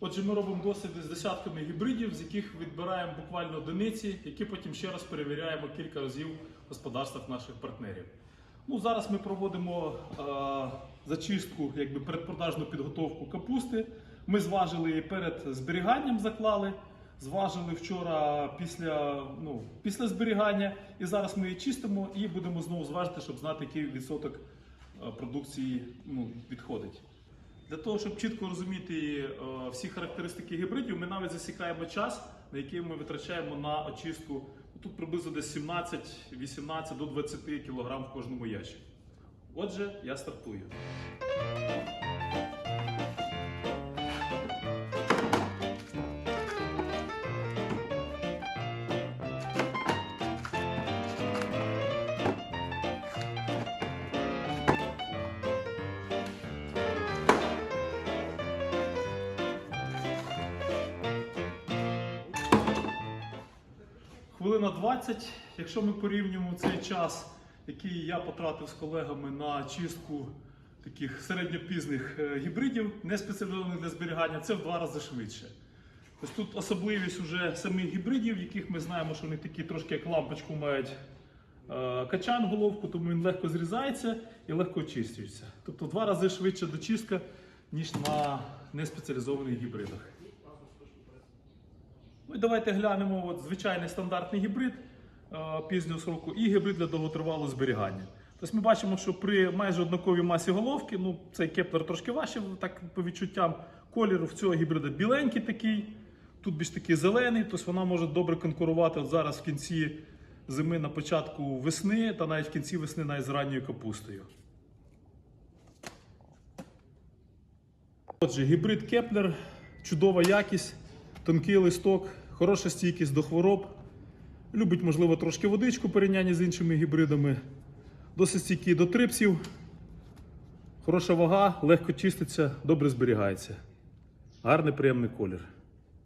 Отже, ми робимо досліди з десятками гібридів, з яких відбираємо буквально одиниці, які потім ще раз перевіряємо кілька разів в господарствах наших партнерів. Ну, зараз ми проводимо е, зачистку, якби предпродажну підготовку капусти. Ми зважили її перед зберіганням, заклали. Зважили вчора після, ну, після зберігання, і зараз ми її чистимо і будемо знову зважити, щоб знати, який відсоток е, продукції ну, відходить. Для того, щоб чітко розуміти е, всі характеристики гібридів, ми навіть засікаємо час, на який ми витрачаємо на очистку. Тут приблизно десь 17-18 до 20 кг в кожному ящику. Отже, я стартую. Хвилина 20. Якщо ми порівнюємо цей час, який я потратив з колегами на чистку таких середньопізних е, гібридів, не спеціалізованих для зберігання, це в два рази швидше. Ось тут особливість уже самих гібридів, яких ми знаємо, що вони такі трошки як лампочку мають е, качан головку, тому він легко зрізається і легко очищується. Тобто в два рази швидше дочистка, ніж на неспеціалізованих гібридах. І давайте глянемо от, звичайний стандартний гібрид е, пізнього сроку і гібрид для довготривалого зберігання. Тобто ми бачимо, що при майже однаковій масі головки, ну цей кеплер трошки важче, так по відчуттям кольору в цього гібрида біленький такий, тут більш такий зелений, тобто вона може добре конкурувати от зараз в кінці зими на початку весни та навіть в кінці весни навіть з ранньою капустою. Отже, гібрид Кеплер, чудова якість, тонкий листок, хороша стійкість до хвороб. Любить, можливо, трошки водичку порівняння з іншими гібридами. Досить стійкий до трипсів. Хороша вага, легко чиститься, добре зберігається. Гарний приємний колір.